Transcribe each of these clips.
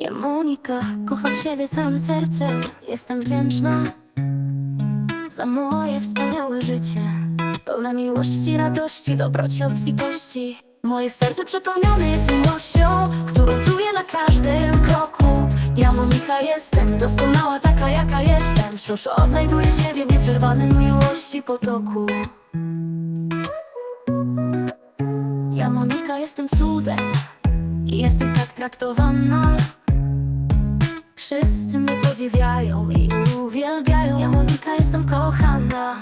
Ja Monika, kocham Ciebie całym sercem. Jestem wdzięczna za moje wspaniałe życie. Pełne miłości, radości, dobroci, obfitości. Moje serce przepełnione jest miłością Którą czuję na każdym kroku. Ja Monika jestem, doskonała taka jaka jestem. Wciąż odnajduję siebie w nieprzerwanym miłości potoku. Ja Monika jestem cudem i jestem tak traktowana Wszyscy mnie podziwiają i uwielbiają. Ja Monika jestem kochana.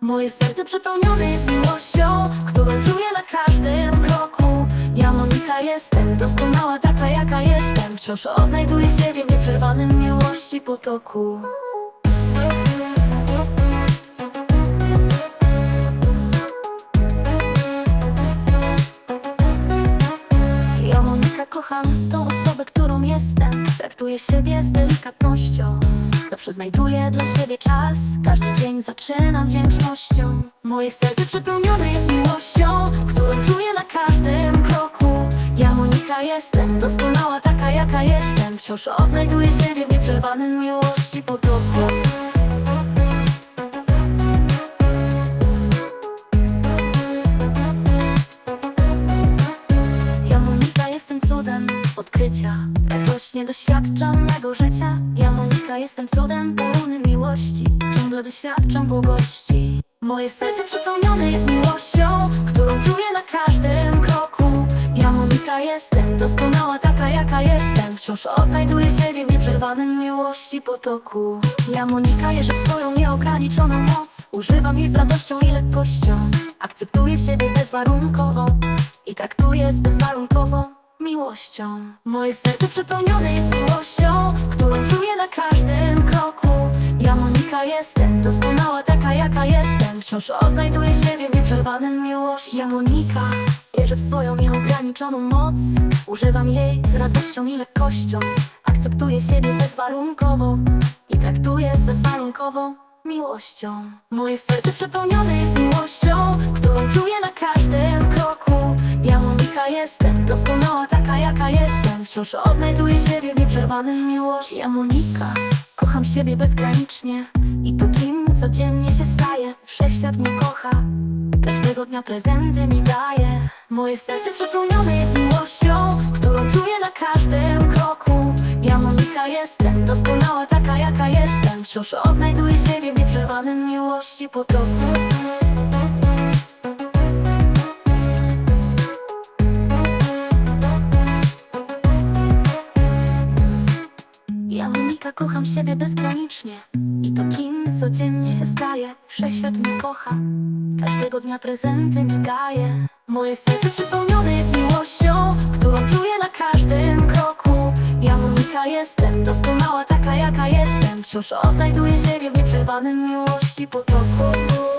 Moje serce przepełnione jest miłością Którą czuję na każdym kroku. Ja Monika jestem doskonała taka jaka jestem. Wciąż odnajduję siebie w nieprzerwanym miłości potoku. Ja Monika kocham tą osobę, którą jestem Traktuję siebie z delikatnością. Zawsze znajduję dla siebie czas. Każdy dzień zaczynam wdzięcznością. Moje serce przepełnione jest miłością Którą czuję na każdym kroku. Ja Monika jestem Doskonała taka jaka jestem. Wciąż odnajduję siebie w nieprzerwanym miłości potoku Radośnie doświadczam mego życia. Ja Monika jestem cudem pełny miłości. Ciągle doświadczam błogości Moje serce przepełnione jest miłością Którą czuję na każdym kroku. Ja Monika jestem doskonała taka jaka jestem. Wciąż odnajduję siebie w nieprzerwanym miłości potoku. Ja Monika w swoją nieograniczoną moc. Używam jej z radością i lekkością. Akceptuję siebie bezwarunkowo i traktuję z bezwarunkową miłością. Moje serce przepełnione jest miłością Którą czuję na każdym kroku. Ja Monika jestem doskonała taka jaka jestem. Wciąż odnajduję siebie w nieprzerwanym miłości. Ja Monika Wierzę w swoją nieograniczoną moc. Używam jej z radością i lekkością. Akceptuję siebie bezwarunkowo I traktuję z bezwarunkową miłością. Moje serce przepełnione jest miłością Którą czuję na każdym Wciąż odnajduję siebie w nieprzerwanym miłości. Ja Monika Kocham siebie bezgranicznie. I to kim codziennie się staje Wszechświat mnie kocha. Każdego dnia prezenty mi daje. Moje serce przepełnione jest miłością Którą czuję na każdym kroku. Ja Monika jestem doskonała taka jaka jestem. Wciąż odnajduję siebie w nieprzerwanym miłości potoku Kocham siebie bezgranicznie. I to kim codziennie się staje Wszechświat mnie kocha. Każdego dnia prezenty mi daje. Moje serce przepełnione jest miłością Którą czuję na każdym kroku. Ja Monika jestem Doskonała taka jaka jestem. Wciąż odnajduję siebie w nieprzerwanym miłości potoku